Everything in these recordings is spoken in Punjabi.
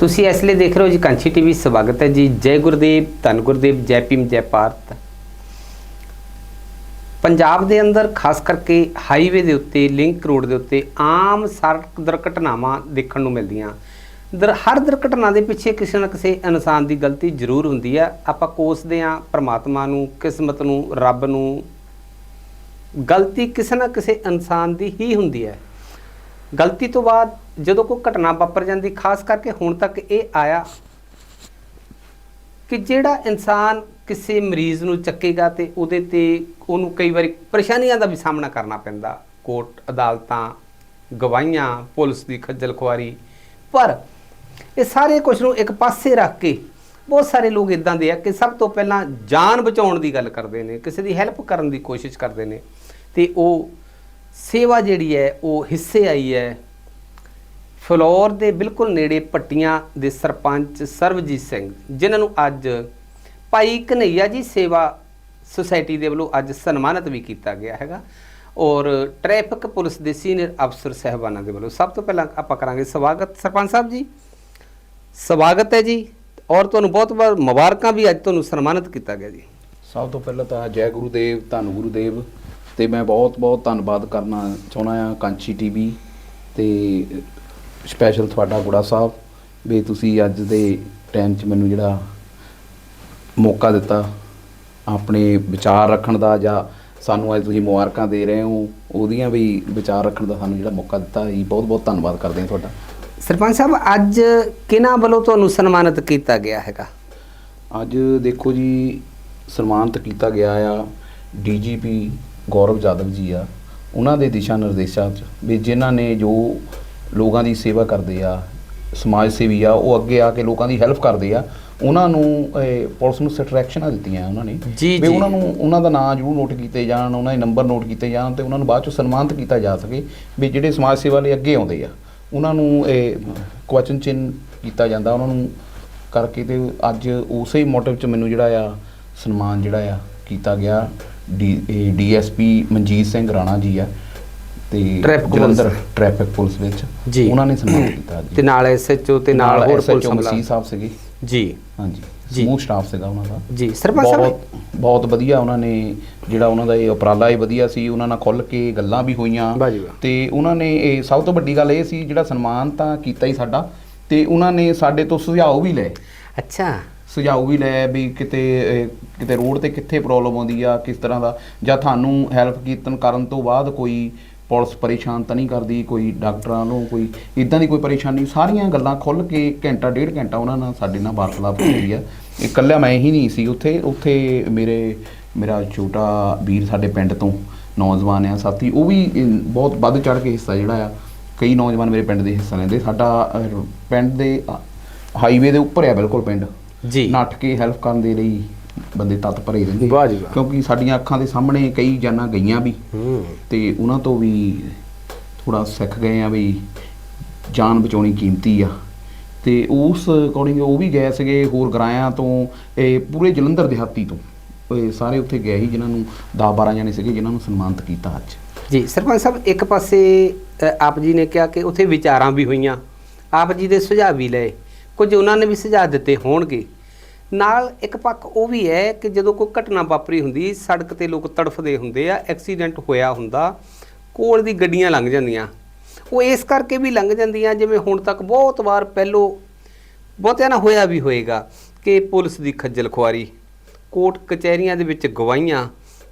ਤੁਸੀਂ ਇਸ ਲਈ ਦੇਖ ਰਹੇ ਹੋ ਜੀ ਕਾਂਚੀ ਟੀਵੀ, ਸਵਾਗਤ ਹੈ ਜੀ। ਜੈ ਗੁਰਦੇਵ, ਧੰਨ ਗੁਰਦੇਵ, ਜੈ ਭੀਮ, ਜੈ ਭਾਰਤ। ਪੰਜਾਬ ਦੇ ਅੰਦਰ ਖਾਸ ਕਰਕੇ ਹਾਈਵੇ ਦੇ ਉੱਤੇ, ਲਿੰਕ ਰੋਡ ਦੇ ਉੱਤੇ ਆਮ ਸੜਕ ਦੁਰਘਟਨਾਵਾਂ ਦੇਖਣ ਨੂੰ ਮਿਲਦੀਆਂ। ਦਰ, ਹਰ ਦੁਰਘਟਨਾ ਦੇ ਪਿੱਛੇ ਕਿਸੇ ਨਾ ਕਿਸੇ ਇਨਸਾਨ ਦੀ ਗਲਤੀ ਜ਼ਰੂਰ ਹੁੰਦੀ ਹੈ। ਆਪਾਂ ਕੋਸਦੇ ਹਾਂ ਪ੍ਰਮਾਤਮਾ ਨੂੰ, ਕਿਸਮਤ ਨੂੰ, ਰੱਬ ਨੂੰ। ਗਲਤੀ ਕਿਸੇ ਨਾ ਕਿਸੇ ਇਨਸਾਨ ਦੀ ਹੀ ਹੁੰਦੀ ਹੈ। ਗਲਤੀ ਤੋਂ ਬਾਅਦ ਜਦੋਂ ਕੋਈ ਘਟਨਾ ਵਾਪਰ ਜਾਂਦੀ, ਖਾਸ ਕਰਕੇ ਹੁਣ ਤੱਕ ਇਹ ਆਇਆ ਕਿ ਜਿਹੜਾ ਇਨਸਾਨ ਕਿਸੇ ਮਰੀਜ਼ ਨੂੰ ਚੱਕੇਗਾ ਤੇ ਉਹਦੇ ਤੇ ਉਹਨੂੰ ਕਈ ਵਾਰੀ ਪਰੇਸ਼ਾਨੀਆਂ ਦਾ ਵੀ ਸਾਹਮਣਾ ਕਰਨਾ ਪੈਂਦਾ, ਕੋਰਟ ਅਦਾਲਤਾਂ, ਗਵਾਹੀਆਂ, ਪੁਲਿਸ ਦੀ ਖੱਜਲ ਖੁਆਰੀ। ਪਰ ਇਹ ਸਾਰੇ ਕੁਝ ਨੂੰ ਇੱਕ ਪਾਸੇ ਰੱਖ ਕੇ ਬਹੁਤ ਸਾਰੇ ਲੋਕ ਇਦਾਂ ਦੇ ਆ ਕਿ ਸਭ ਤੋਂ ਪਹਿਲਾਂ ਜਾਨ ਬਚਾਉਣ ਦੀ ਗੱਲ ਕਰਦੇ ਨੇ, ਕਿਸੇ ਦੀ ਹੈਲਪ ਕਰਨ ਦੀ ਕੋਸ਼ਿਸ਼ ਕਰਦੇ ਨੇ ਤੇ ਉਹ ਸੇਵਾ ਜਿਹੜੀ ਹੈ, ਉਹ ਹਿੱਸੇ ਆਈ ਹੈ। ਫਲੋਰ ਦੇ ਬਿਲਕੁਲ ਨੇੜੇ ਪੱਟੀਆਂ ਦੇ ਸਰਪੰਚ ਸਰਵਜੀਤ ਸਿੰਘ, ਜਿਨ੍ਹਾਂ ਨੂੰ ਅੱਜ ਭਾਈ ਕਨਈਆ ਜੀ ਸੇਵਾ ਸੁਸਾਇਟੀ ਦੇ ਵੱਲੋਂ ਅੱਜ ਸਨਮਾਨਿਤ ਵੀ ਕੀਤਾ ਗਿਆ ਹੈਗਾ। ਔਰ ਟ੍ਰੈਫਿਕ ਪੁਲਿਸ ਦੇ ਸੀਨੀਅਰ ਅਫਸਰ ਸਹਿਬਾਨਾਂ ਦੇ ਵੱਲੋਂ ਸਭ ਤੋਂ ਪਹਿਲਾਂ ਆਪਾਂ ਕਰਾਂਗੇ ਸਵਾਗਤ। ਸਰਪੰਚ ਸਾਹਿਬ ਜੀ, ਸਵਾਗਤ ਹੈ ਜੀ। ਔਰ ਤੁਹਾਨੂੰ ਬਹੁਤ ਬਹੁਤ ਮੁਬਾਰਕਾਂ ਵੀ ਅੱਜ ਤੁਹਾਨੂੰ ਸਨਮਾਨਿਤ ਕੀਤਾ ਗਿਆ ਜੀ। ਸਭ ਤੋਂ ਪਹਿਲਾਂ ਤਾਂ ਜੈ ਗੁਰੂਦੇਵ ਧੰਨ ਗੁਰੂਦੇਵ ਤੇ ਮੈਂ ਬਹੁਤ ਬਹੁਤ ਧੰਨਵਾਦ ਕਰਨਾ ਚਾਹੁੰਦਾ ਆ ਕਾਂਚੀ ਟੀਵੀ ਤੇ ਸਪੈਸ਼ਲ ਤੁਹਾਡਾ ਗੁੜਾ ਸਾਹਿਬ ਵੀ ਤੁਸੀਂ ਅੱਜ ਦੇ ਟਾਈਮ 'ਚ ਮੈਨੂੰ ਜਿਹੜਾ ਮੌਕਾ ਦਿੱਤਾ ਆਪਣੇ ਵਿਚਾਰ ਰੱਖਣ ਦਾ ਜਾਂ ਸਾਨੂੰ ਅੱਜ ਤੁਸੀਂ ਮੁਬਾਰਕਾਂ ਦੇ ਰਹੇ ਹੋ ਉਹਦੀਆਂ ਵੀ ਵਿਚਾਰ ਰੱਖਣ ਦਾ ਸਾਨੂੰ ਜਿਹੜਾ ਮੌਕਾ ਦਿੱਤਾ ਜੀ ਬਹੁਤ ਬਹੁਤ ਧੰਨਵਾਦ ਕਰਦੇ ਹਾਂ ਤੁਹਾਡਾ। ਸਰਪੰਚ ਸਾਹਿਬ ਅੱਜ ਕਿਹਨਾਂ ਵੱਲੋਂ ਤੁਹਾਨੂੰ ਸਨਮਾਨਿਤ ਕੀਤਾ ਗਿਆ ਹੈਗਾ? ਅੱਜ ਦੇਖੋ ਜੀ ਸਨਮਾਨਿਤ ਕੀਤਾ ਗਿਆ ਆ ਡੀਜੀਪੀ ਗੌਰਵ ਜਾਦਵ ਜੀ ਆ। ਉਹਨਾਂ ਦੇ ਦਿਸ਼ਾ ਨਿਰਦੇਸ਼ਾਂ 'ਚ ਵੀ ਜਿਨ੍ਹਾਂ ਨੇ ਜੋ ਲੋਕਾਂ ਦੀ ਸੇਵਾ ਕਰਦੇ ਆ ਸਮਾਜ ਸੇਵੀ ਆ ਉਹ ਅੱਗੇ ਆ ਕੇ ਲੋਕਾਂ ਦੀ ਹੈਲਪ ਕਰਦੇ ਆ ਉਹਨਾਂ ਨੂੰ ਪੁਲਿਸ ਨੂੰ ਸਟਰੈਕਸ਼ਨਾਂ ਦਿੱਤੀਆਂ ਉਹਨਾਂ ਨੇ। ਜੀ, ਵੀ। ਉਹਨਾਂ ਨੂੰ ਉਹਨਾਂ ਦਾ ਨਾਂ ਜ਼ਰੂਰ ਨੋਟ ਕੀਤੇ ਜਾਣ ਉਹਨਾਂ ਦੇ ਨੰਬਰ ਨੋਟ ਕੀਤੇ ਜਾਣ ਤੇ ਉਹਨਾਂ ਨੂੰ ਬਾਅਦ ਚ ਸਨਮਾਨਿਤ ਕੀਤਾ ਜਾ ਸਕੇ ਵੀ ਜਿਹੜੇ ਸਮਾਜ ਸੇਵਾ ਲਈ ਅੱਗੇ ਆਉਂਦੇ ਆ। ਉਹਨਾਂ ਨੂੰ ਇਹ ਕੁਐਸਚਨ ਚਿੰਨ ਕੀਤਾ ਜਾਂਦਾ ਉਹਨਾਂ ਨੂੰ ਕਰਕੇ ਤੇ ਅੱਜ ਉਸੇ ਮੋਟਿਵ ਚ ਮੈਨੂੰ ਜਿਹੜਾ ਆ ਸਨਮਾਨ ਜਿਹੜਾ ਆ ਕੀਤਾ ਗਿਆ। ਡੀ ਡੀਐਸਪੀ ਮਨਜੀਤ ਸਿੰਘ ਰਾਣਾ ਜੀ ਆ। ਤੇ Traffic ਪੁਲਿਸ। ਟ੍ਰੈਫਿਕ ਪੁਲਿਸ ਵਿੱਚ ਜੀ। ਉਹਨਾਂ ਨੇ ਸਨਮਾਨ ਕੀਤਾ ਅੱਜ ਤੇ ਨਾਲ ਐਸਐਚਓ ਤੇ ਨਾਲ ਹੋਰ ਪੁਲਿਸ ਮਸੀਹ ਸਾਹਿਬ ਸੀਗੇ। ਜੀ। ਹਾਂਜੀ। ਜੀ। ਸਮੂਹ ਸਟਾਫ ਸੀਗਾ ਉਹਨਾਂ ਦਾ। ਜੀ। ਸਰਪੰਚ ਸਾਹਿਬ ਬਹੁਤ ਬਹੁਤ ਵਧੀਆ ਉਹਨਾਂ ਨੇ ਜਿਹੜਾ ਉਹਨਾਂ ਦਾ ਇਹ ਉਪਰਾਲਾ ਇਹ ਵਧੀਆ ਸੀ। ਉਹਨਾਂ ਨਾਲ ਖੁੱਲ ਕੇ ਗੱਲਾਂ ਵੀ ਹੋਈਆਂ। ਜੀ। ਤੇ ਉਹਨਾਂ ਨੇ ਇਹ ਸਭ ਤੋਂ ਵੱਡੀ ਗੱਲ ਇਹ ਸੀ ਜਿਹੜਾ ਸਨਮਾਨ ਤਾਂ ਕੀਤਾ ਹੀ ਸਾਡਾ। ਤੇ ਉਹਨਾਂ ਨੇ ਸਾਡੇ ਤੋਂ ਸੁਝਾਅ ਵੀ ਲਏ। ਅੱਛਾ। ਸੁਝਾਅ ਵੀ ਲਏ ਵੀ ਕਿਤੇ ਕਿਤੇ ਰੋਡ ਤੇ ਕਿੱਥੇ ਪ੍ਰੋਬਲਮ ਆਉਂਦੀ ਆ ਕਿਸ ਤਰ੍ਹਾਂ ਦਾ। ਜਾਂ ਤੁਹਾਨੂੰ ਹੈਲਪ ਕੀਤਨ ਕਰਨ ਤੋਂ ਬਾਅਦ ਕੋਈ ਪੁਲਿਸ ਪਰੇਸ਼ਾਨ ਤਾਂ ਨਹੀਂ ਕਰਦੀ ਕੋਈ ਡਾਕਟਰਾਂ ਨੂੰ ਕੋਈ ਇਦਾਂ ਦੀ ਕੋਈ ਪਰੇਸ਼ਾਨੀ ਸਾਰੀਆਂ ਗੱਲਾਂ ਖੁੱਲ ਕੇ ਘੰਟਾ ਡੇਢ ਘੰਟਾ ਉਹਨਾਂ ਨਾਲ ਸਾਡੇ ਨਾਲ ਵਾਰਤਾਲਾਪ ਹੋਈ ਆ। ਇਕੱਲਾ ਮੈਂ ਹੀ ਨਹੀਂ ਸੀ ਉੱਥੇ ਉੱਥੇ ਮੇਰੇ ਮੇਰਾ ਛੋਟਾ ਵੀਰ ਸਾਡੇ ਪਿੰਡ ਤੋਂ ਨੌਜਵਾਨ ਆ ਸਾਥੀ ਉਹ ਵੀ ਬਹੁਤ ਵੱਧ ਚੜ ਕੇ ਹਿੱਸਾ ਜਿਹੜਾ ਆ ਕਈ ਨੌਜਵਾਨ ਮੇਰੇ ਪਿੰਡ ਦੇ ਹਿੱਸਾ ਲੈਂਦੇ। ਸਾਡਾ ਪਿੰਡ ਦੇ ਹਾਈਵੇ ਦੇ ਉੱਪਰ ਆ ਬਿਲਕੁਲ ਪਿੰਡ। ਜੀ। ਨੱਠ ਕੇ ਹੈਲਪ ਕਰਨ ਦੇ ਲਈ ਬੰਦੇ ਤਤਪਰ ਹੀ ਰਹਿੰਦੇ। ਵਾਹ ਜੀ ਵਾਹ। ਕਿਉਂਕਿ ਸਾਡੀਆਂ ਅੱਖਾਂ ਦੇ ਸਾਹਮਣੇ ਕਈ ਜਾਨਾਂ ਗਈਆਂ ਵੀ। ਹੂੰ। ਤੇ ਉਹਨਾਂ ਤੋਂ ਵੀ ਥੋੜਾ ਸਿੱਖ ਗਏ ਆ ਵੀ ਜਾਨ ਬਚਾਉਣੀ ਕੀਮਤੀ ਆ। ਤੇ ਉਸ ਅਕੋਰਡਿੰਗ ਉਹ ਵੀ ਗਏ ਸੀਗੇ ਹੋਰ ਗਰਾਇਆਂ ਤੋਂ ਇਹ ਪੂਰੇ ਜਲੰਧਰ ਦਿਹਾਤੀ ਤੋਂ। ਇਹ ਸਾਰੇ ਉੱਥੇ ਗਏ ਸੀ ਜਿਨ੍ਹਾਂ ਨੂੰ 10 12 ਜਣੇ ਸੀਗੇ ਜਿਨ੍ਹਾਂ ਨੂੰ ਸਨਮਾਨਿਤ ਕੀਤਾ ਅੱਜ। ਜੀ ਸਰਪੰਚ ਸਾਹਿਬ ਇੱਕ ਪਾਸੇ ਅ, ਆਪ ਜੀ ਨੇ ਕਿਹਾ ਕਿ ਉੱਥੇ ਵਿਚਾਰਾਂ ਵੀ ਹੋਈਆਂ। ਆਪ ਜੀ ਦੇ ਸੁਝਾਅ ਵੀ ਲਏ। ਕੁਝ ਉਹਨਾਂ ਨੇ ਵੀ ਸੁਝਾਅ ਦਿੱਤੇ ਹੋਣਗੇ। ਨਾਲ ਇੱਕ ਪੱਖ ਉਹ ਵੀ ਹੈ ਕਿ ਜਦੋਂ ਕੋਈ ਘਟਨਾ ਵਾਪਰੀ ਹੁੰਦੀ, ਸੜਕ ਤੇ ਲੋਕ ਤੜਫਦੇ ਹੁੰਦੇ ਆ, ਐਕਸੀਡੈਂਟ ਹੋਇਆ ਹੁੰਦਾ, ਕੋਲ ਦੀ ਗੱਡੀਆਂ ਲੰਘ ਜਾਂਦੀਆਂ। ਉਹ ਇਸ ਕਰਕੇ ਵੀ ਲੰਘ ਜਾਂਦੀਆਂ, ਜਿਵੇਂ ਹੁਣ ਤੱਕ ਬਹੁਤ ਵਾਰ ਪਹਿਲੋਂ ਬਹੁਤਿਆਂ ਨਾਲ ਹੋਇਆ ਵੀ ਹੋਏਗਾ ਕਿ ਪੁਲਿਸ ਦੀ ਖੱਜਲ ਖੁਆਰੀ, ਕੋਰਟ ਕਚਹਿਰੀਆਂ ਦੇ ਵਿੱਚ ਗਵਾਹੀਆਂ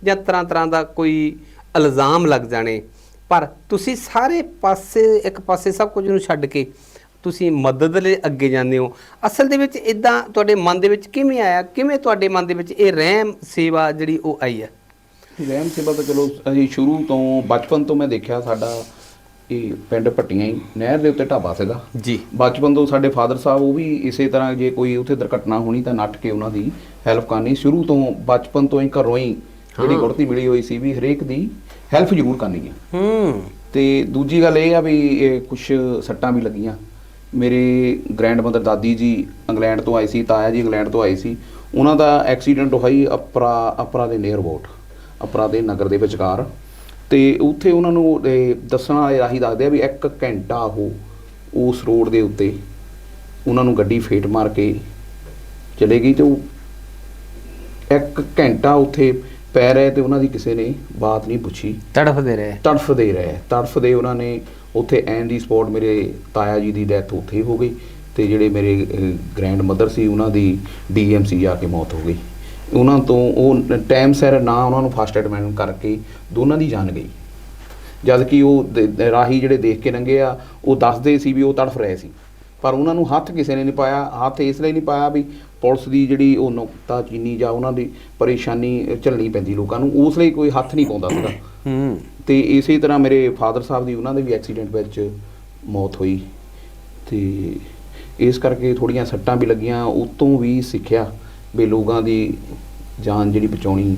ਜਾਂ ਤਰ੍ਹਾਂ ਤਰ੍ਹਾਂ ਦਾ ਕੋਈ ਇਲਜ਼ਾਮ ਲੱਗ ਜਾਣੇ। ਪਰ ਤੁਸੀਂ ਸਾਰੇ ਪਾਸੇ, ਇੱਕ ਪਾਸੇ ਸਭ ਕੁਝ ਨੂੰ ਛੱਡ ਕੇ ਤੁਸੀਂ ਮਦਦ ਲਈ ਅੱਗੇ ਜਾਂਦੇ ਹੋ? ਅਸਲ ਦੇ ਵਿੱਚ ਇਦਾਂ ਤੁਹਾਡੇ ਮਨ ਦੇ ਵਿੱਚ ਕਿਵੇਂ ਆਇਆ? ਕਿਵੇਂ ਤੁਹਾਡੇ ਮਨ ਦੇ ਵਿੱਚ ਇਹ ਰਹਿਮ ਸੇਵਾ ਜਿਹੜੀ ਉਹ ਆਈ ਹੈ? ਰਹਿਮ ਸੇਵਾ ਤਾਂ ਚਲੋ ਅਸੀਂ ਸ਼ੁਰੂ ਤੋਂ ਬਚਪਨ ਤੋਂ ਮੈਂ ਦੇਖਿਆ ਸਾਡਾ ਇਹ ਪਿੰਡ ਪੱਟੀਆਂ ਹੀ ਨਹਿਰ ਦੇ ਉੱਤੇ ਢਾਬਾ ਸੀਗਾ। ਜੀ। ਬਚਪਨ ਤੋਂ ਸਾਡੇ ਫਾਦਰ ਸਾਹਿਬ ਉਹ ਵੀ ਇਸੇ ਤਰ੍ਹਾਂ ਜੇ ਕੋਈ ਉੱਥੇ ਦੁਰਘਟਨਾ ਹੋਣੀ ਤਾਂ ਨੱਠ ਕੇ ਉਹਨਾਂ ਦੀ ਹੈਲਪ ਕਰਨੀ। ਸ਼ੁਰੂ ਤੋਂ ਬਚਪਨ ਤੋਂ ਹੀ ਘਰੋਂ ਹੀ ਜਿਹੜੀ। ਗੁੜਤੀ ਮਿਲੀ ਹੋਈ ਸੀ ਵੀ ਹਰੇਕ ਦੀ ਹੈਲਪ ਜ਼ਰੂਰ ਕਰਨੀ ਹੈ। ਹੂੰ। ਤੇ ਦੂਜੀ ਗੱਲ ਇਹ ਆ ਵੀ ਇਹ ਕੁਝ ਸੱਟਾਂ ਵੀ ਲੱਗੀਆਂ। ਮੇਰੇ ਗ੍ਰੈਂਡਮਦਰ ਦਾਦੀ ਜੀ ਇੰਗਲੈਂਡ ਤੋਂ ਆਏ ਸੀ ਤਾਇਆ ਜੀ ਇੰਗਲੈਂਡ ਤੋਂ ਆਏ ਸੀ ਉਹਨਾਂ ਦਾ ਐਕਸੀਡੈਂਟ ਹੋਇਆ ਹੀ ਅਪਰਾ ਅਪਰਾ ਦੇ ਨੀਅਰ ਅਬਾਊਟ ਅਪਰਾ ਦੇ ਨਗਰ ਦੇ ਵਿਚਕਾਰ। ਤੇ ਉੱਥੇ ਉਹਨਾਂ ਨੂੰ ਦੱਸਣ ਵਾਲੇ ਰਾਹੀਂ ਦੱਸਦੇ ਆ ਵੀ ਇੱਕ ਘੰਟਾ ਉਹ ਉਸ ਰੋਡ ਦੇ ਉੱਤੇ ਉਹਨਾਂ ਨੂੰ ਗੱਡੀ ਫੇਟ ਮਾਰ ਕੇ ਚਲੇ ਗਈ ਤੇ ਉਹ ਇੱਕ ਘੰਟਾ ਉੱਥੇ ਪੈ ਰਹੇ ਤੇ ਉਹਨਾਂ ਦੀ ਕਿਸੇ ਨੇ ਬਾਤ ਨਹੀਂ ਪੁੱਛੀ। ਤੜਫਦੇ ਰਹੇ। ਤੜਫਦੇ ਰਹੇ ਤੜਫਦੇ ਉਹਨਾਂ ਨੇ ਉੱਥੇ ਐਨ ਦੀ ਸਪੌਟ ਮੇਰੇ ਤਾਇਆ ਜੀ ਦੀ ਡੈਥ ਉੱਥੇ ਹੀ ਹੋ ਗਈ ਤੇ ਜਿਹੜੇ ਮੇਰੇ ਗ੍ਰੈਂਡ ਮਦਰ ਸੀ, ਉਹਨਾਂ ਦੀ ਡੀਐਮਸੀ ਜਾ ਕੇ ਮੌਤ ਹੋ ਗਈ। ਉਹਨਾਂ ਤੋਂ ਉਹ ਟਾਈਮ ਸਿਰ ਨਾ ਉਹਨਾਂ ਨੂੰ ਫਸਟ ਐਡਮਿਟ ਕਰਕੇ ਦੋਨਾਂ ਦੀ ਜਾਨ ਗਈ। ਜਦ ਕਿ ਉਹ ਦ- ਰਾਹੀ ਜਿਹੜੇ ਦੇਖ ਕੇ ਲੰਘੇ ਆ, ਉਹ ਦੱਸਦੇ ਸੀ ਵੀ ਉਹ ਤੜਫ ਰਹੇ ਸੀ। ਪਰ ਉਹਨਾਂ ਨੂੰ ਹੱਥ ਕਿਸੇ ਨੇ ਨਹੀਂ ਪਾਇਆ, ਹੱਥ ਇਸ ਲਈ ਨਹੀਂ ਪਾਇਆ ਵੀ ਪੁਲਿਸ ਦੀ ਜਿਹੜੀ ਉਹ ਨੁਕਤਾ ਚੀਨੀ ਜਾਂ ਉਹਨਾਂ ਦੀ ਪਰੇਸ਼ਾਨੀ ਝੱਲਣੀ ਪੈਂਦੀ ਲੋਕਾਂ ਨੂੰ, ਉਸ ਲਈ ਕੋਈ ਹੱਥ ਨਹੀਂ ਪਾਉਂਦਾ ਸੀਗਾ। ਹੂੰ। ਤੇ ਇਸੇ ਤਰ੍ਹਾਂ ਮੇਰੇ ਫਾਦਰ ਸਾਹਿਬ ਦੀ ਉਹਨਾਂ ਦੇ ਵੀ ਐਕਸੀਡੈਂਟ ਵਿੱਚ ਮੌਤ ਹੋਈ ਤੇ ਇਸ ਕਰਕੇ ਥੋੜੀਆਂ ਸੱਟਾਂ ਵੀ ਲੱਗੀਆਂ, ਉਤੋਂ ਵੀ ਸਿੱਖਿਆ ਵੀ ਲੋਕਾਂ ਦੀ ਜਾਨ ਜਿਹੜੀ ਬਚਾਉਣੀ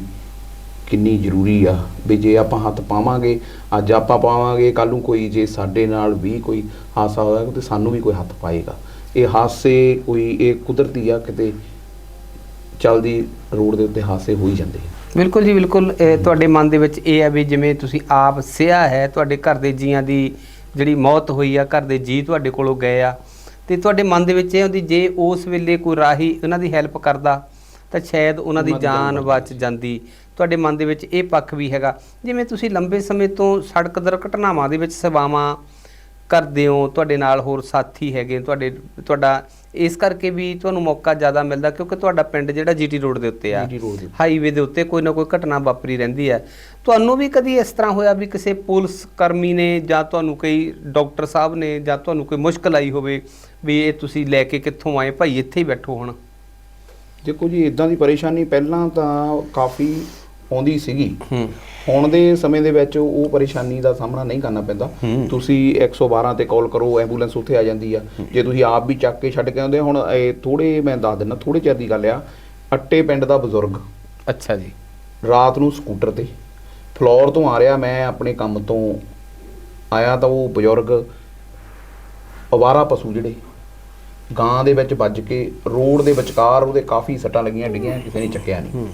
ਕਿੰਨੀ ਜ਼ਰੂਰੀ ਆ, ਵੀ ਜੇ ਆਪਾਂ ਹੱਥ ਪਾਵਾਂਗੇ, ਅੱਜ ਆਪਾਂ ਪਾਵਾਂਗੇ ਕੱਲ ਨੂੰ ਕੋਈ ਜੇ ਸਾਡੇ ਨਾਲ ਵੀ ਕੋਈ ਹਾਦਸਾ ਹੋਇਆ ਤੇ ਸਾਨੂੰ ਵੀ ਕੋਈ ਹੱਥ ਪਾਏਗਾ। ਇਹ ਹਾਦਸੇ ਕੋਈ, ਇਹ ਕੁਦਰਤੀ ਆ, ਕਿਤੇ ਚੱਲਦੀ ਰੋਡ ਦੇ ਉੱਤੇ ਹਾਦਸੇ ਹੋ ਹੀ ਜਾਂਦੇ ਬਿਲਕੁਲ ਜੀ ਬਿਲਕੁਲ ਤੁਹਾਡੇ ਮਨ ਦੇ ਵਿੱਚ ਇਹ ਹੈ ਵੀ ਜਿਵੇਂ ਤੁਸੀਂ ਆਪ ਸਿਆ ਹੈ ਤੁਹਾਡੇ ਘਰ ਦੇ ਜੀਆਂ ਦੀ ਜਿਹੜੀ ਮੌਤ ਹੋਈ ਆ ਘਰ ਦੇ ਜੀ ਤੁਹਾਡੇ ਕੋਲੋਂ ਗਏ ਆ ਤੇ ਤੁਹਾਡੇ ਮਨ ਦੇ ਵਿੱਚ ਇਹ ਹੁੰਦੀ ਜੇ ਉਸ ਵੇਲੇ ਕੋਈ ਰਾਹੀ ਉਹਨਾਂ ਦੀ ਹੈਲਪ ਕਰਦਾ ਤਾਂ ਸ਼ਾਇਦ ਉਹਨਾਂ ਦੀ ਜਾਨ ਬਚ ਜਾਂਦੀ। ਤੁਹਾਡੇ ਮਨ ਦੇ ਵਿੱਚ ਇਹ ਪੱਖ ਵੀ ਹੈਗਾ ਜਿਵੇਂ ਤੁਸੀਂ ਲੰਬੇ ਸਮੇਂ ਤੋਂ ਸੜਕ ਦੁਰਘਟਨਾਵਾਂ ਦੇ ਵਿੱਚ ਸੇਵਾਵਾਂ ਕਰਦੇ ਹੋ ਤੁਹਾਡੇ ਨਾਲ ਹੋਰ ਸਾਥੀ ਹੈਗੇ ਤੁਹਾਡੇ ਤੁਹਾਡਾ ਇਸ ਕਰਕੇ ਵੀ ਤੁਹਾਨੂੰ ਮੌਕਾ ਜ਼ਿਆਦਾ ਮਿਲਦਾ ਕਿਉਂਕਿ ਤੁਹਾਡਾ ਪਿੰਡ ਜਿਹੜਾ ਜੀਟੀ ਰੋਡ ਦੇ ਉੱਤੇ ਆ। ਹਾਈਵੇ ਦੇ ਉੱਤੇ ਕੋਈ ਨਾ ਕੋਈ ਘਟਨਾ ਵਾਪਰੀ ਰਹਿੰਦੀ ਹੈ। ਤੁਹਾਨੂੰ ਵੀ ਕਦੀ ਇਸ ਤਰ੍ਹਾਂ ਹੋਇਆ ਵੀ ਕਿਸੇ ਪੁਲਿਸ ਕਰਮੀ ਨੇ ਜਾਂ ਤੁਹਾਨੂੰ ਕੋਈ ਡਾਕਟਰ ਸਾਹਿਬ ਨੇ ਜਾਂ ਤੁਹਾਨੂੰ ਕੋਈ ਮੁਸ਼ਕਲ ਆਈ ਹੋਵੇ ਵੀ ਇਹ ਤੁਸੀਂ ਲੈ ਕੇ ਕਿੱਥੋਂ ਆਏ? ਭਾਈ ਇੱਥੇ ਹੀ ਬੈਠੋ ਹੁਣ। ਦੇਖੋ ਜੀ ਇਦਾਂ ਦੀ ਪਰੇਸ਼ਾਨੀ ਪਹਿਲਾਂ ਤਾਂ ਕਾਫੀ ਆਉਂਦੀ ਸੀਗੀ। ਹੁਣ ਦੇ ਸਮੇਂ ਦੇ ਵਿੱਚ ਉਹ ਪਰੇਸ਼ਾਨੀ ਦਾ ਸਾਹਮਣਾ ਨਹੀਂ ਕਰਨਾ ਪੈਂਦਾ। ਤੁਸੀਂ 112 ਤੇ ਕਾਲ ਕਰੋ ਐਂਬੂਲੈਂਸ ਉੱਥੇ ਆ ਜਾਂਦੀ ਆ। ਜੇ ਤੁਸੀਂ ਆਪ ਵੀ ਚੱਕ ਕੇ ਛੱਡ ਕੇ ਆਉਂਦੇ ਹੁਣ ਇਹ ਥੋੜੇ ਮੈਂ ਦੱਸ ਦਿੰਦਾ ਥੋੜੇ ਚਿਰ ਦੀ ਗੱਲ ਆ। ਅੱਟੇ ਪਿੰਡ ਦਾ ਬਜ਼ੁਰਗ। ਅੱਛਾ ਜੀ। ਰਾਤ ਨੂੰ ਸਕੂਟਰ ਤੇ। ਫਲੋਰ ਤੋਂ ਆ ਰਿਹਾ ਮੈਂ ਆਪਣੇ ਕੰਮ ਤੋਂ ਆਇਆ ਤਾਂ ਉਹ ਬਜ਼ੁਰਗ ਅਵਾਰਾ ਪਸ਼ੂ ਜਿਹੜੇ ਗਾਂ ਦੇ ਵਿੱਚ ਵੱਜ ਕੇ ਰੋਡ ਦੇ ਵਿਚਕਾਰ ਉਹਦੇ ਕਾਫੀ ਸੱਟਾਂ ਲੱਗੀਆਂ ਡਿੱਗੀਆਂ ਕਿਸੇ ਨੇ ਚੱਕਿਆ ਨਹੀਂ।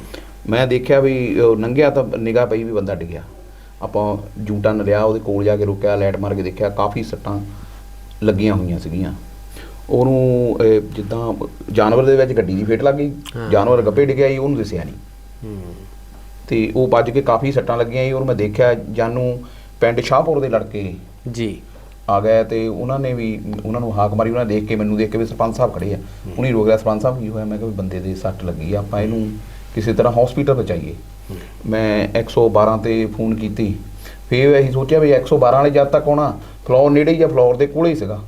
ਮੈਂ ਦੇਖਿਆ ਵੀ ਲੰਘਿਆ ਤਾਂ ਨਿਗਾਹ ਪਈ ਵੀ ਬੰਦਾ ਡਿੱਗਿਆ। ਆਪਾਂ ਜੂਟਨ ਲਿਆ ਉਹਦੇ ਕੋਲ ਜਾ ਕੇ ਰੁਕਿਆ ਲਾਈਟ ਮਾਰ ਕੇ ਦੇਖਿਆ ਕਾਫੀ ਸੱਟਾਂ ਲੱਗੀਆਂ ਹੋਈਆਂ ਸੀਗੀਆਂ। ਉਹਨੂੰ ਜਿੱਦਾਂ ਜਾਨਵਰ ਦੇ ਵਿੱਚ ਗੱਡੀ ਦੀ ਫੇਟ ਲੱਗ ਗਈ। ਹਾਂ। ਜਾਨਵਰ ਗੱਪੇ ਡਿੱਗਿਆ ਜੀ ਉਹਨੂੰ ਦਿਸਿਆ ਨਹੀਂ। ਹੂੰ। ਤੇ ਉਹ ਵੱਜ ਕੇ ਕਾਫੀ ਸੱਟਾਂ ਲੱਗੀਆਂ ਜੀ ਔਰ ਮੈਂ ਦੇਖਿਆ ਜਾਨੂੰ ਪਿੰਡ ਸ਼ਾਹਪੁਰ ਦੇ ਲੜਕੇ ਜੀ। ਆ ਗਏ ਤੇ ਉਹਨਾਂ ਨੇ ਵੀ ਉਹਨਾਂ ਨੂੰ ਹਾਕ ਮਾਰੀ ਉਹਨਾਂ ਦੇਖ ਕੇ ਮੈਨੂੰ ਦੇਖ ਕੇ ਵੀ ਸਰਪੰਚ ਸਾਹਿਬ ਖੜੇ ਆ। ਉਹਨੇ ਰੋਕ ਲਿਆ ਸਰਪੰਚ ਸਾਹਿਬ ਕੀ ਹੋਇਆ? ਮੈਂ ਕਿਹਾ ਵੀ ਬੰਦੇ ਦੇ ਸੱਟ ਲੱਗੀ ਆ ਆਪਾਂ ਇਹਨੂੰ ਕਿਸੇ ਤਰ੍ਹਾਂ ਹਸਪੀਟਲ ਪਹੁੰਚਾਈਏ ਮੈਂ 112 ਤੇ ਫੋਨ ਕੀਤੀ। ਫਿਰ ਅਸੀਂ ਸੋਚਿਆ ਵੀ 112 ਵਾਲੇ ਜਦ ਤੱਕ ਆਉਣਾ ਫਲੋਰ ਨੇੜੇ ਹੀ ਆ ਫਲੋਰ ਦੇ ਕੋਲੇ ਹੀ ਸੀਗਾ।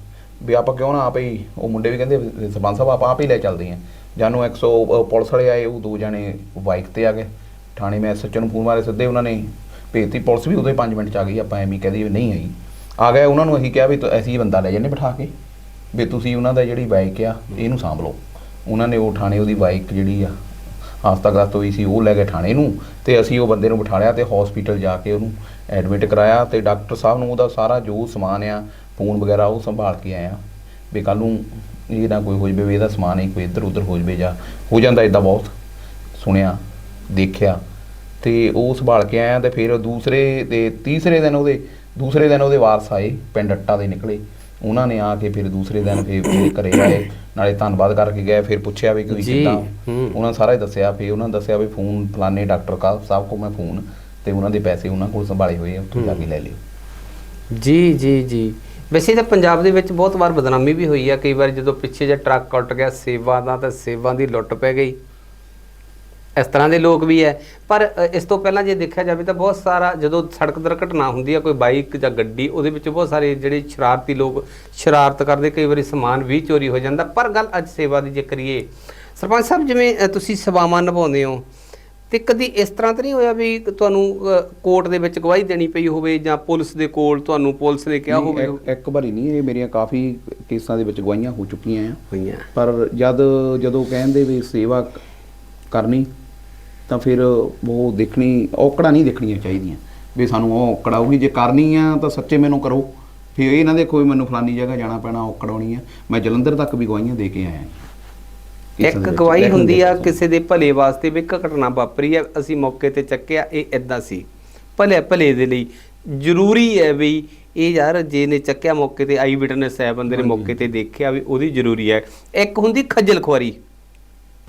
ਵੀ ਆਪਾਂ ਕਿਉਂ ਨਾ ਆਪੇ ਹੀ ਉਹ ਮੁੰਡੇ ਵੀ ਕਹਿੰਦੇ ਸਰਪੰਚ ਸਾਹਿਬ ਆਪਾਂ ਆਪ ਹੀ ਲੈ ਚੱਲਦੇ ਆਂ ਜਾਨੂੰ 100 ਅ, ਪੁਲਿਸ ਵਾਲੇ ਆਏ ਉਹ ਦੋ ਜਣੇ ਬਾਈਕ ਤੇ ਆ ਗਏ। ਥਾਣੇ ਮੈਂ ਐਸਐਚਓ ਨੂੰ ਫੋਨ ਮਾਰੇ ਸਿੱਧੇ ਉਹਨਾਂ ਨੇ ਭੇਜਤੀ। ਪੁਲਿਸ ਵੀ ਉਦੋਂ ਹੀ 5 ਮਿੰਟ ਚ ਆ ਗਈ ਆਪਾਂ ਐਵੇਂ ਕਹਦੇ ਵੀ ਨਹੀਂ ਆਈ। ਆ ਗਏ ਉਹਨਾਂ ਨੂੰ ਅਸੀਂ ਕਿਹਾ ਵੀ ਅਸੀਂ ਬੰਦਾ ਲੈ ਜੰਨੇ ਬਿਠਾ ਕੇ। ਵੀ ਤੁਸੀਂ ਉਹਨਾਂ ਦਾ ਜਿਹੜੀ ਬਾਈਕ ਆ ਇਹਨੂੰ ਸਾਂਭ ਲਓ। ਉਹਨਾਂ ਨੇ ਉਹ ਥਾਣੇ ਉਹਦੀ ਬਾਈਕ ਜਿਹੜੀ ਆ ਹਸਤਾਗਤ ਹੋਈ ਸੀ, ਉਹ ਲੈ ਗਏ ਥਾਣੇ ਨੂੰ ਤੇ ਅਸੀਂ ਉਹ ਬੰਦੇ ਨੂੰ ਬਿਠਾ ਲਿਆ ਤੇ ਹਸਪੀਟਲ ਜਾ ਕੇ ਉਹਨੂੰ ਐਡਮਿਟ ਕਰਾਇਆ ਤੇ ਡਾਕਟਰ ਸਾਹਿਬ ਨੂੰ ਉਹਦਾ ਸਾਰਾ ਜੋ ਸਮਾਨ ਆ ਫੋਨ ਵਗੈਰਾ ਉਹ ਸੰਭਾਲ ਕੇ ਆਇਆ। ਵੀ ਕੱਲ ਨੂੰ ਇਹ ਨਾ ਕੋਈ ਹੋ ਜਵੇ, ਵੀ ਇਹਦਾ ਸਮਾਨ ਹੀ ਕੋਈ ਇੱਧਰ ਉੱਧਰ ਹੋ ਜਵੇ ਜਾਂ ਹੋ ਜਾਂਦਾ ਇਦਾਂ ਬਹੁਤ ਸੁਣਿਆ, ਦੇਖਿਆ ਤੇ ਉਹ ਸੰਭਾਲ ਕੇ ਆਇਆ ਤੇ ਫਿਰ ਦੂਸਰੇ ਤੇ ਤੀਸਰੇ ਦਿਨ ਉਹਦੇ, ਦੂਸਰੇ ਦਿਨ ਉਹਦੇ ਵਾਰਸ ਆਏ, ਪਿੰਡ ਅੱਟਾ ਦੇ ਨਿਕਲੇ। ਉਹਨਾਂ ਨੇ ਆ ਕੇ ਫਿਰ ਦੂਸਰੇ ਦਿਨ ਫਿਰ ਘਰੇ ਆਏ ਨਾਲੇ ਧੰਨਵਾਦ ਕਰਕੇ ਗਏ ਫਿਰ ਪੁੱਛਿਆ ਵੀ ਕੋਈ ਜੀ, ਕਿੱਦਾਂ। ਉਹਨਾਂ ਸਾਰਾ ਹੀ ਦੱਸਿਆ ਫਿਰ ਉਹਨਾਂ ਦੱਸਿਆ ਵੀ ਫੋਨ ਫਲਾਣੇ ਡਾਕਟਰ ਕਾ ਸਾਹਿਬ ਕੋ ਮੈਂ ਫੋਨ ਤੇ ਉਹਨਾਂ ਦੇ ਪੈਸੇ ਉਹਨਾਂ ਕੋਲ ਸੰਭਾਲੇ ਹੋਏ ਆ ਉੱਥੋਂ ਜਾ ਕੇ ਲੈ ਲਿਓ। ਜੀ ਜੀ ਜੀ। ਵੈਸੇ ਤਾਂ ਪੰਜਾਬ ਦੇ ਵਿੱਚ ਬਹੁਤ ਵਾਰ ਬਦਨਾਮੀ ਵੀ ਹੋਈ ਆ ਕਈ ਵਾਰ ਜਦੋਂ ਪਿੱਛੇ ਜਿਹਾ ਟਰੱਕ ਉੱਟ ਗਿਆ ਸੇਵਾ ਦਾ ਤਾਂ ਸੇਵਾ ਦੀ ਲੁੱਟ ਪੈ ਗਈ। ਇਸ ਤਰ੍ਹਾਂ ਦੇ ਲੋਕ ਵੀ ਹੈ। ਪਰ ਇਸ ਤੋਂ ਪਹਿਲਾਂ ਜੇ ਦੇਖਿਆ ਜਾਵੇ ਤਾਂ ਬਹੁਤ ਸਾਰਾ ਜਦੋਂ ਸੜਕ ਦੁਰਘਟਨਾ ਹੁੰਦੀ ਆ ਕੋਈ ਬਾਈਕ ਜਾਂ ਗੱਡੀ ਉਹਦੇ ਵਿੱਚ ਬਹੁਤ ਸਾਰੇ ਜਿਹੜੇ ਸ਼ਰਾਰਤੀ ਲੋਕ ਸ਼ਰਾਰਤ ਕਰਦੇ ਕਈ ਵਾਰੀ ਸਮਾਨ ਵੀ ਚੋਰੀ ਹੋ ਜਾਂਦਾ। ਪਰ ਗੱਲ ਅੱਜ ਸੇਵਾ ਦੀ ਜੇ ਕਰੀਏ ਸਰਪੰਚ ਸਾਹਿਬ ਜਿਵੇਂ ਤੁਸੀਂ ਸੇਵਾਵਾਂ ਨਿਭਾਉਂਦੇ ਹੋ ਤੇ ਕਦੀ ਇਸ ਤਰ੍ਹਾਂ ਤਾਂ ਨਹੀਂ ਹੋਇਆ ਵੀ ਤੁਹਾਨੂੰ ਕੋਰਟ ਦੇ ਵਿੱਚ ਗਵਾਹੀ ਦੇਣੀ ਪਈ ਹੋਵੇ ਜਾਂ ਪੁਲਿਸ ਦੇ ਕੋਲ ਤੁਹਾਨੂੰ ਪੁਲਿਸ ਨੇ ਕਿਹਾ ਹੋਵੇ? ਇੱਕ- ਵਾਰੀ ਨਹੀਂ ਇਹ ਮੇਰੀਆਂ ਕਾਫੀ ਕੇਸਾਂ ਦੇ ਵਿੱਚ ਗਵਾਹੀਆਂ ਹੋ ਚੁੱਕੀਆਂ ਆ। ਹੋਈਆਂ। ਪਰ ਜਦ ਜਦੋਂ ਕਹਿੰਦੇ ਵੀ ਸੇਵਾ ਕਰਨੀ ਤਾਂ ਫਿਰ ਉਹ ਦੇਖਣੀ ਔਕੜਾਂ ਨਹੀਂ ਦੇਖਣੀਆਂ ਚਾਹੀਦੀਆਂ। ਵੀ ਸਾਨੂੰ ਉਹ ਔਕੜ ਆਊਗੀ ਜੇ ਕਰਨੀ ਆ ਤਾਂ ਸੱਚੇ ਮੈਨੂੰ ਕਰੋ। ਫਿਰ ਇਹ ਨਾ ਦੇਖੋ ਵੀ ਮੈਨੂੰ ਫਲਾਨੀ ਜਗ੍ਹਾ ਜਾਣਾ ਪੈਣਾ ਔਕੜ ਆਉਣੀ ਆ। ਮੈਂ ਜਲੰਧਰ ਤੱਕ ਵੀ ਗਵਾਹੀਆਂ ਦੇ ਕੇ ਆਇਆ। ਇੱਕ ਗਵਾਹੀ ਹੁੰਦੀ ਆ। ਕਿਸੇ ਦੇ ਭਲੇ ਵਾਸਤੇ ਵੀ ਇੱਕ ਘਟਨਾ ਵਾਪਰੀ ਆ ਅਸੀਂ ਮੌਕੇ ਤੇ ਚੱਕਿਆ ਇਹ ਇਦਾਂ ਸੀ। ਭਲੇ ਭਲੇ ਦੇ ਲਈ ਜ਼ਰੂਰੀ ਹੈ ਵੀ ਇਹ ਯਾਰ ਜੇ ਨੇ ਚੱਕਿਆ ਮੌਕੇ ਤੇ ਆਈ ਵਿਟਨੈਸ ਹੈ ਬੰਦੇ ਨੇ ਮੌਕੇ ਤੇ ਦੇਖਿਆ ਵੀ ਉਹਦੀ ਜ਼ਰੂਰੀ ਹੈ। ਇੱਕ ਹੁੰਦੀ ਖੱਜਲ ਖੁਆਰੀ।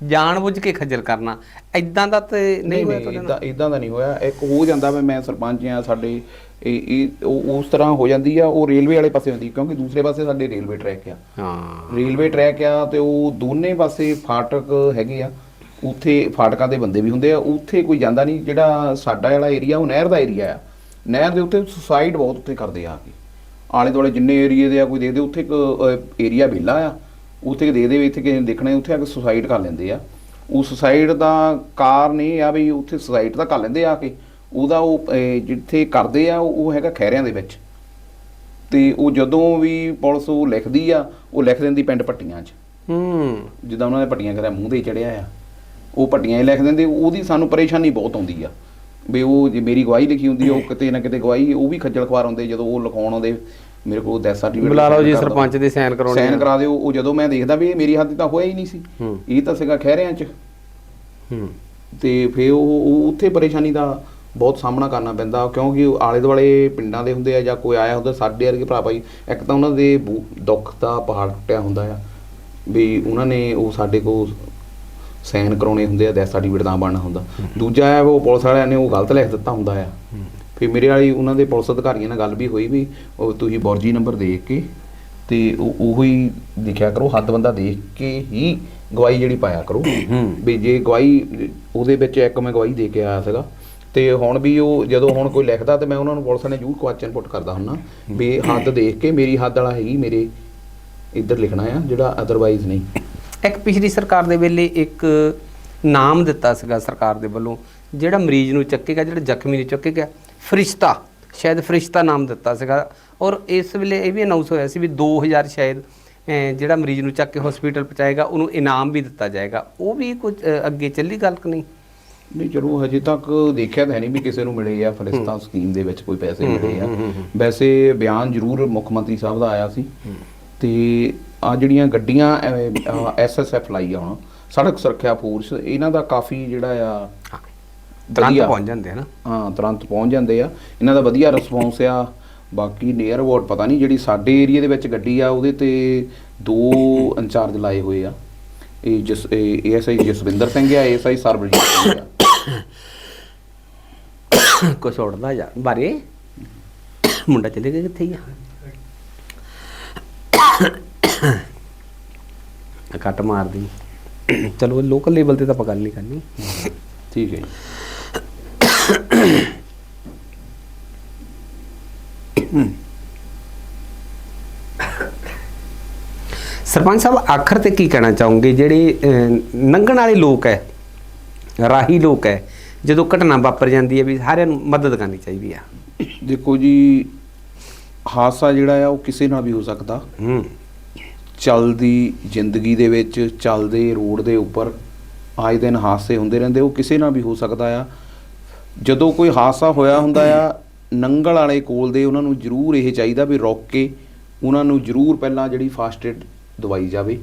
ਜਾਣ ਬੁੱਝ ਕੇ ਖੱਜਲ ਕਰਨਾ। ਐਦਾਂ ਦਾ ਤੇ ਨਹੀਂ ਨਹੀਂ ਹੋਇਆ ਨਹੀਂ ਤੁਹਾਡੇ ਨਾਲ? ਇਦਾਂ ਇਦਾਂ ਦਾ ਨਹੀਂ ਹੋਇਆ। ਇੱਕ ਹੋ ਜਾਂਦਾ ਵੀ ਮੈਂ ਸਰਪੰਚ ਆ ਸਾਡੇ ਇਹ ਇਹ ਉਹ- ਉਸ ਤਰ੍ਹਾਂ ਹੋ ਜਾਂਦੀ ਆ ਉਹ ਰੇਲਵੇ ਵਾਲੇ ਪਾਸੇ ਹੁੰਦੀ ਕਿਉਂਕਿ ਦੂਸਰੇ ਪਾਸੇ ਸਾਡੇ ਰੇਲਵੇ ਟਰੈਕ ਆ। ਹਾਂ। ਰੇਲਵੇ ਟਰੈਕ ਆ ਤੇ ਉਹ ਦੋਨੇ ਪਾਸੇ ਫਾਟਕ ਹੈਗੇ ਆ। ਉੱਥੇ ਫਾਟਕਾਂ ਦੇ ਬੰਦੇ ਵੀ ਹੁੰਦੇ ਆ। ਉੱਥੇ ਕੋਈ ਜਾਂਦਾ ਨਹੀਂ ਜਿਹੜਾ ਸਾਡਾ ਵਾਲਾ ਏਰੀਆ ਉਹ ਨਹਿਰ ਦਾ ਏਰੀਆ ਆ। ਨਹਿਰ ਦੇ ਉੱਤੇ ਸੁਸਾਈਡ ਬਹੁਤ ਉੱਥੇ ਕਰਦੇ ਆ ਕੇ। ਆਲੇ ਦੁਆਲੇ ਜਿੰਨੇ ਏਰੀਏ ਦੇ ਆ ਕੋਈ ਦੇਖਦੇ ਉੱਥੇ ਇੱਕ ਏਰੀਆ ਵਿਹਲਾ ਆ। ਉੱਥੇ ਦੇ ਦੇ ਇੱਥੇ ਕਿਸੇ ਨੇ ਦੇਖਣਾ ਉੱਥੇ ਆ ਕੇ ਸੁਸਾਈਡ ਕਰ ਲੈਂਦੇ ਆ। ਉਹ ਸੁਸਾਈਡ ਦਾ ਕਾਰਨ ਇਹ ਆ ਵੀ ਉੱਥੇ ਸੁਸਾਈਡ ਤਾਂ ਕਰ ਲੈਂਦੇ ਆ ਕੇ। ਉਹਦਾ ਉਹ ਜਿੱਥੇ ਕਰਦੇ ਆ ਉਹ ਹੈਗਾ ਖੈਰਿਆਂ ਦੇ ਵਿੱਚ। ਤੇ ਉਹ ਜਦੋਂ ਵੀ ਪੁਲਿਸ ਉਹ ਲਿਖਦੀ ਆ ਉਹ ਲਿਖ ਦਿੰਦੀ ਪਿੰਡ ਪੱਟੀਆਂ 'ਚ। ਹੂੰ। ਜਿੱਦਾਂ ਉਹਨਾਂ ਨੇ ਪੱਟੀਆਂ ਕਰਿਆ ਮੂੰਹ ਤੇ ਚੜਿਆ ਆ। ਉਹ ਪੱਟੀਆਂ ਹੀ ਲਿਖ ਦਿੰਦੇ ਉਹਦੀ ਸਾਨੂੰ ਪਰੇਸ਼ਾਨੀ ਬਹੁਤ ਆਉਂਦੀ ਆ। ਵੀ ਉਹ ਜੇ ਮੇਰੀ ਗਵਾਹੀ ਲਿਖੀ ਹੁੰਦੀ ਉਹ ਕਿਤੇ ਨਾ ਕਿਤੇ ਗਵਾਹੀ ਉਹ ਵੀ ਖੱਜਲ ਖਵਾਰ ਹੁੰਦੇ ਜਦੋਂ ਉਹ ਲਿਖਾਉਣ ਆਉਂਦੇ। ਮੇਰੇ ਕੋਲ ਡੈਥ ਸਰਟੀਫਿਕੇਟ ਬੁਲਾ ਲਓ ਜੀ ਸਰਪੰਚ ਦੇ ਸਾਈਨ ਕਰਾਉਣੇ ਸਾਈਨ। ਕਰਾ ਦਿਓ ਉਹ ਜਦੋਂ ਮੈਂ ਦੇਖਦਾ ਵੀ ਇਹ ਮੇਰੀ ਹੱਥ ਤਾਂ ਹੋਇਆ ਹੀ ਨਹੀਂ ਸੀ। ਇਹ ਤਾਂ ਸੀਗਾ ਖਹਿਰਿਆਂ 'ਚ। ਹੂੰ। ਤੇ ਫੇ ਉਹ ਉੱਥੇ ਪਰੇਸ਼ਾਨੀ ਦਾ ਬਹੁਤ ਸਾਹਮਣਾ ਕਰਨਾ ਪੈਂਦਾ ਕਿਉਂਕਿ ਉਹ ਆਲੇ ਦੁਆਲੇ ਪਿੰਡਾਂ ਦੇ ਹੁੰਦੇ ਆ ਜਾਂ ਕੋਈ ਆਇਆ ਹੁੰਦਾ ਸਾਡੇ ਵਰਗੇ ਭਰਾ ਭਾਈ ਇੱਕ ਤਾਂ ਉਹਨਾਂ ਦੇ ਦੁੱਖ ਦਾ ਪਹਾੜ ਟੁੱਟਿਆ ਹੁੰਦਾ ਆ ਵੀ ਉਹਨਾਂ ਨੇ ਉਹ ਸਾਡੇ ਕੋਲ ਸਾਈਨ ਕਰਾਉਣੇ ਹੁੰਦੇ ਆ ਡੈਥ ਸਰਟੀਫਿਕੇਟ ਤਾਂ ਬਣਨਾ ਹੁੰਦਾ। ਦੂਜਾ ਹੈ ਉਹ ਪੁਲਿਸ ਵਾਲਿਆਂ ਨੇ ਉਹ ਗਲਤ ਲਿਖ ਦਿੱਤਾ ਹੁੰਦਾ ਆ। ਫਿਰ ਮੇਰੇ ਵਾਲੀ ਉਹਨਾਂ ਦੇ ਪੁਲਿਸ ਅਧਿਕਾਰੀਆਂ ਨਾਲ ਗੱਲ ਵੀ ਹੋਈ ਵੀ ਉਹ ਤੁਸੀਂ ਬੋਰਜੀ ਨੰਬਰ ਦੇਖ ਕੇ ਤੇ ਉਹ ਉਹੋ ਹੀ ਲਿਖਿਆ ਕਰੋ ਹੱਦ ਬੰਦਾ ਦੇਖ ਕੇ ਹੀ ਗਵਾਹੀ ਜਿਹੜੀ ਪਾਇਆ ਕਰੋ। ਵੀ ਜੇ ਗਵਾਹੀ ਉਹਦੇ ਵਿੱਚ ਇੱਕ ਮੈਂ ਗਵਾਹੀ ਦੇ ਕੇ ਆਇਆ ਸੀਗਾ। ਤੇ ਹੁਣ ਵੀ ਉਹ ਜਦੋਂ ਹੁਣ ਕੋਈ ਲਿਖਦਾ ਤੇ ਮੈਂ ਉਹਨਾਂ ਨੂੰ ਪੁਲਿਸ ਨੇ ਜ਼ਰੂਰ ਕੁਐਸਚਨ ਪੁੱਟ ਕਰਦਾ ਹੁੰਨਾ ਵੀ ਹੱਦ ਦੇਖ ਕੇ ਮੇਰੀ ਹੱਦ ਵਾਲਾ ਹੈਗੀ ਮੇਰੇ ਇੱਧਰ ਲਿਖਣਾ ਆ ਜਿਹੜਾ ਅਦਰਵਾਈਜ਼ ਨਹੀਂ। ਇੱਕ ਪਿਛਲੀ ਸਰਕਾਰ ਦੇ ਵੇਲੇ ਇੱਕ ਨਾਮ ਦਿੱਤਾ ਸੀਗਾ ਸਰਕਾਰ ਦੇ ਵੱਲੋਂ ਜਿਹੜਾ ਮਰੀਜ਼ ਨੂੰ ਚੱਕੇਗਾ ਜਿਹੜਾ ਜ਼ਖਮੀ ਨੂੰ ਚੱਕੇਗਾ ਫਰਿਸ਼ਤਾ ਸ਼ਾਇਦ ਫਰਿਸ਼ਤਾ ਨਾਮ ਦਿੱਤਾ ਸੀਗਾ। ਔਰ ਇਸ ਵੇਲੇ ਇਹ ਵੀ ਅਨਾਉਂਸ ਹੋਇਆ ਸੀ ਵੀ 2000 ਸ਼ਾਇਦ ਜਿਹੜਾ ਮਰੀਜ਼ ਨੂੰ ਚੱਕ ਕੇ ਹਸਪੀਟਲ ਪਹੁੰਚਾਏਗਾ ਉਹਨੂੰ ਇਨਾਮ ਵੀ ਦਿੱਤਾ ਜਾਏਗਾ। ਉਹ ਵੀ ਕੁਝ ਅੱਗੇ ਚੱਲੀ ਗੱਲ ਕਿ ਨਹੀਂ? ਨਹੀਂ ਚਲੋ ਹਜੇ ਤੱਕ ਦੇਖਿਆ ਤਾਂ ਹੈ ਨਹੀਂ ਵੀ ਕਿਸੇ ਨੂੰ ਮਿਲੇ ਆ ਫਰਿਸ਼ਤਾ ਸਕੀਮ ਦੇ ਵਿੱਚ ਕੋਈ ਪੈਸੇ ਮਿਲੇ ਆ। ਵੈਸੇ ਬਿਆਨ ਜ਼ਰੂਰ ਮੁੱਖ ਮੰਤਰੀ ਸਾਹਿਬ ਦਾ ਆਇਆ ਸੀ। ਤੇ ਆ ਜਿਹੜੀਆਂ ਗੱਡੀਆਂ ਐਸਐਸਐਫ ਲਾਈ ਆ ਹੁਣ ਸੜਕ ਸੁਰੱਖਿਆ ਫੋਰਸ ਇਹਨਾਂ ਦਾ ਕਾਫੀ ਜਿਹੜਾ ਆ ਤੁਰੰਤ। ਪਹੁੰਚ ਜਾਂਦੇ ਹਨ ਹਾਂ ਤੁਰੰਤ ਪਹੁੰਚ ਜਾਂਦੇ ਆ। ਇਹਨਾਂ ਦਾ ਵਧੀਆ ਰਿਸਪੌਂਸ ਆ। ਬਾਕੀ ਨੀਅਰ ਅਬਾਊਟ ਪਤਾ ਨਹੀਂ ਜਿਹੜੀ ਸਾਡੇ ਏਰੀਆ ਦੇ ਵਿੱਚ ਗੱਡੀ ਆ ਉਹਦੇ ਤੇ ਦੋ ਇੰਚਾਰਜ ਲਾਏ ਹੋਏ ਆ। ਇਹ ਜਸ ਏਐਸਆਈ ਜਸਵਿੰਦਰ ਸਿੰਘ ਆ ਏਐਸਆਈ ਸਰਬਜੀਤ ਸਿੰਘ ਆ। ਕੁਛ ਉੜਦਾ ਯਾਰ ਬਾਰੇ? ਮੁੰਡਾ ਚਲੇ ਗਿਆ ਕਿੱਥੇ ਆ? ਕੱਟ ਮਾਰਦੀ। ਚਲੋ ਲੋਕਲ ਲੈਵਲ ਤੇ ਤਾਂ ਆਪਾਂ ਗੱਲ ਨਹੀਂ ਕਰਨੀ। ਠੀਕ ਹੈ ਸਰਪੰਚ ਸਾਹਿਬ ਆਖਰ ਤੇ ਕੀ ਕਹਿਣਾ ਚਾਹੋਗੇ? ਜਿਹੜੇ ਲੰਘਣ ਵਾਲੇ ਲੋਕ ਹੈ ਰਾਹੀ ਲੋਕ ਹੈ ਜਦੋਂ ਘਟਨਾ ਵਾਪਰ ਜਾਂਦੀ ਹੈ ਵੀ ਸਾਰਿਆਂ ਨੂੰ ਮਦਦ ਕਰਨੀ ਚਾਹੀਦੀ ਆ। ਦੇਖੋ ਜੀ ਹਾਦਸਾ ਜਿਹੜਾ ਆ ਉਹ ਕਿਸੇ ਨਾਲ ਵੀ ਹੋ ਸਕਦਾ। ਹੂੰ। ਚੱਲਦੀ ਜ਼ਿੰਦਗੀ ਦੇ ਵਿੱਚ ਚੱਲਦੇ ਰੋਡ ਦੇ ਉੱਪਰ ਆਏ ਦਿਨ ਹਾਦਸੇ ਹੁੰਦੇ ਰਹਿੰਦੇ ਉਹ ਕਿਸੇ ਨਾਲ ਵੀ ਹੋ ਸਕਦਾ ਆ। ਜਦੋਂ ਕੋਈ ਹਾਦਸਾ ਹੋਇਆ ਹੁੰਦਾ ਆ ਨੰਗਲ ਵਾਲੇ ਕੋਲ ਦੇ ਉਹਨਾਂ ਨੂੰ ਜ਼ਰੂਰ ਇਹ ਚਾਹੀਦਾ ਵੀ ਰੋਕ ਕੇ ਉਹਨਾਂ ਨੂੰ ਜ਼ਰੂਰ ਪਹਿਲਾਂ ਜਿਹੜੀ ਫਾਸਟ ਏਡ ਦਵਾਈ ਜਾਵੇ।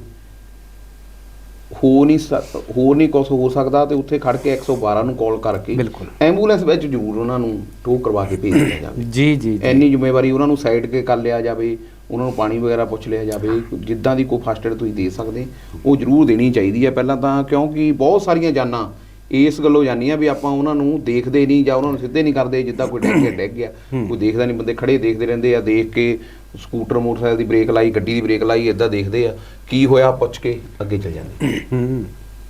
ਹੋ ਨਹੀਂ ਹੋਰ ਨਹੀਂ ਕੁਝ ਹੋ ਸਕਦਾ ਤੇ ਉੱਥੇ ਖੜ ਕੇ 112 ਨੂੰ ਕਾਲ ਕਰਕੇ। ਐਂਬੂਲੈਂਸ ਵਿੱਚ ਜ਼ਰੂਰ ਉਹਨਾਂ ਨੂੰ ਟੋ ਕਰਵਾ ਕੇ ਭੇਜ ਦਿਆ ਜਾਵੇ। ਜੀ ਜੀ ਜੀ। ਇੰਨੀ ਜ਼ਿੰਮੇਵਾਰੀ ਉਹਨਾਂ ਨੂੰ ਸਾਈਡ ਕੇ ਕਰ ਲਿਆ ਜਾਵੇ ਉਹਨਾਂ ਨੂੰ ਪਾਣੀ ਵਗੈਰਾ ਪੁੱਛ ਲਿਆ ਜਾਵੇ ਜਿੱਦਾਂ ਦੀ ਕੋਈ ਫਸਟ ਏਡ ਤੁਸੀਂ ਦੇ ਸਕਦੇ ਉਹ ਜ਼ਰੂਰ ਦੇਣੀ ਚਾਹੀਦੀ ਹੈ। ਪਹਿਲਾਂ ਤਾਂ ਕਿਉਂਕਿ ਬਹੁਤ ਸਾਰੀਆਂ ਜਾਨਾਂ ਇਸ ਗੱਲੋਂ ਜਾਂਦੀਆਂ ਵੀ ਆਪਾਂ ਉਹਨਾਂ ਨੂੰ ਦੇਖਦੇ ਨਹੀਂ ਜਾਂ ਉਹਨਾਂ ਨੂੰ ਸਿੱਧੇ ਨਹੀਂ ਕਰਦੇ ਜਿੱਦਾਂ ਕੋਈ ਗਿਆ ਡਿੱਗ ਗਿਆ। ਕੋਈ ਦੇਖਦਾ ਨਹੀਂ ਬੰਦੇ ਖੜੇ ਦੇਖਦੇ ਰਹਿੰਦੇ ਆ ਦੇਖ ਕੇ ਸਕੂਟਰ ਮੋਟਰਸਾਈਕਲ ਦੀ ਬ੍ਰੇਕ ਲਾਈ ਗੱਡੀ ਦੀ ਬ੍ਰੇਕ ਲਾਈ ਇਦਾਂ ਦੇਖਦੇ ਆ। ਕੀ ਹੋਇਆ? ਪੁੱਛ ਕੇ ਅੱਗੇ ਚੱਲ ਜਾਂਦੇ।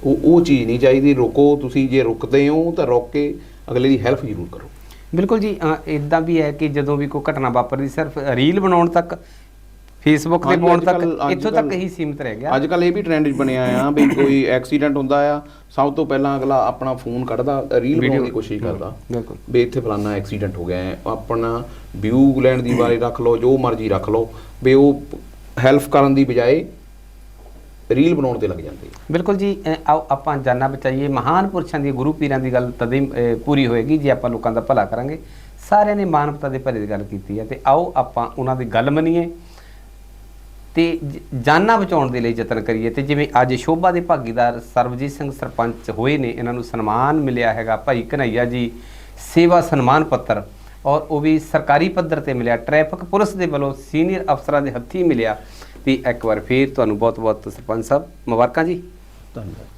ਉਹ ਉਹ ਚੀਜ਼ ਨਹੀਂ ਚਾਹੀਦੀ। ਰੁਕੋ ਤੁਸੀਂ ਜੇ ਰੁਕਦੇ ਹੋ ਤਾਂ ਰੁਕ ਕੇ ਅਗਲੇ ਦੀ ਹੈਲਪ ਜ਼ਰੂਰ ਕਰੋ। ਬਿਲਕੁਲ ਜੀ ਇਦਾਂ ਵੀ ਹੈ ਕਿ ਜਦੋਂ ਵੀ ਕੋਈ ਘਟਨਾ ਵਾਪਰਦੀ ਸਿਰਫ ਰੀਲ ਬਣਾਉਣ ਤੱਕ ਫੇਸਬੁੱਕ ਤੇ ਹਾਂਜੀ, ਪਾਉਣ ਅੱਜ-ਕੱਲ੍ਹ- ਤੱਕ ਇੱਥੋਂ ਤੱਕ ਹੀ ਸੀਮਿਤ ਰਹਿ ਗਿਆ। ਅੱਜ ਕੱਲ ਇਹ ਵੀ ਟ੍ਰੈਂਡ ਬਣਿਆ ਆ ਵੀ ਕੋਈ ਐਕਸੀਡੈਂਟ ਹੁੰਦਾ ਆ ਸਭ ਤੋਂ ਪਹਿਲਾਂ ਅਗਲਾ ਆਪਣਾ ਫੋਨ ਕੱਢਦਾ ਰੀਲ ਬਣਾਉਣ ਦੀ ਕੋਸ਼ਿਸ਼ ਕਰਦਾ। ਬਿਲਕੁਲ। ਵੀ ਇੱਥੇ ਫਲਾਨਾ ਐਕਸੀਡੈਂਟ ਹੋ ਗਿਆ ਹੈ। ਆਪਣਾ ਵਿਊ ਲੈਣ ਦੀ ਬਾਰੇ ਰੱਖ ਲਓ ਜੋ ਮਰਜ਼ੀ ਰੱਖ ਲਓ। ਵੀ ਉਹ ਹੈਲਪ ਕਰਨ ਦੀ ਬਜਾਏ ਰੀਲ ਬਣਾਉਣ ਤੇ ਲੱਗ ਜਾਂਦੇ ਆ। ਬਿਲਕੁਲ ਜੀ ਅ, ਆਓ ਆਪਾਂ ਜਾਨਣਾ ਬਚਾਈਏ। ਮਹਾਨ ਪੁਰਸ਼ਾਂ ਦੀ ਗੁਰੂ ਪੀਰਾਂ ਦੀ ਗੱਲ ਤਦੇ ਅ, ਪੂਰੀ ਹੋਏਗੀ ਜੇ ਆਪਾਂ ਲੋਕਾਂ ਦਾ ਭਲਾ ਕਰਾਂਗੇ। ਸਾਰਿਆਂ ਨੇ ਮਾਨਵਤਾ ਦੇ ਭਲੇ ਦੀ ਗੱਲ ਕੀਤੀ ਹੈ। ਤੇ ਆਓ ਆਪਾਂ ਉਹਨਾਂ ਦੀ ਗੱਲ ਮੰਨੀਏ। ਤੇ ਜਾਨਾਂ ਬਚਾਉਣ ਦੇ ਲਈ ਯਤਨ ਕਰੀਏ ਤੇ ਜਿਵੇਂ ਅੱਜ ਸ਼ੋਭਾ ਦੇ ਭਾਗੀਦਾਰ ਸਰਬਜੀਤ ਸਿੰਘ ਸਰਪੰਚ ਹੋਏ ਨੇ, ਇਹਨਾਂ ਨੂੰ ਸਨਮਾਨ ਮਿਲਿਆ ਹੈਗਾ। ਭਾਈ ਕਨਈਆ ਜੀ ਸੇਵਾ ਸਨਮਾਨ ਪੱਤਰ ਔਰ ਉਹ ਵੀ ਸਰਕਾਰੀ ਪੱਧਰ ਤੇ ਮਿਲਿਆ। ਟ੍ਰੈਫਿਕ ਪੁਲਿਸ ਦੇ ਵੱਲੋਂ ਸੀਨੀਅਰ ਅਫਸਰਾਂ ਦੇ ਹੱਥੀਂ ਮਿਲਿਆ। ਤੇ ਇੱਕ ਵਾਰ ਫੇਰ ਤੁਹਾਨੂੰ ਬਹੁਤ ਬਹੁਤ ਸਰਪੰਚ ਸਾਹਿਬ ਮੁਬਾਰਕਾਂ ਜੀ। ਧੰਨਵਾਦ।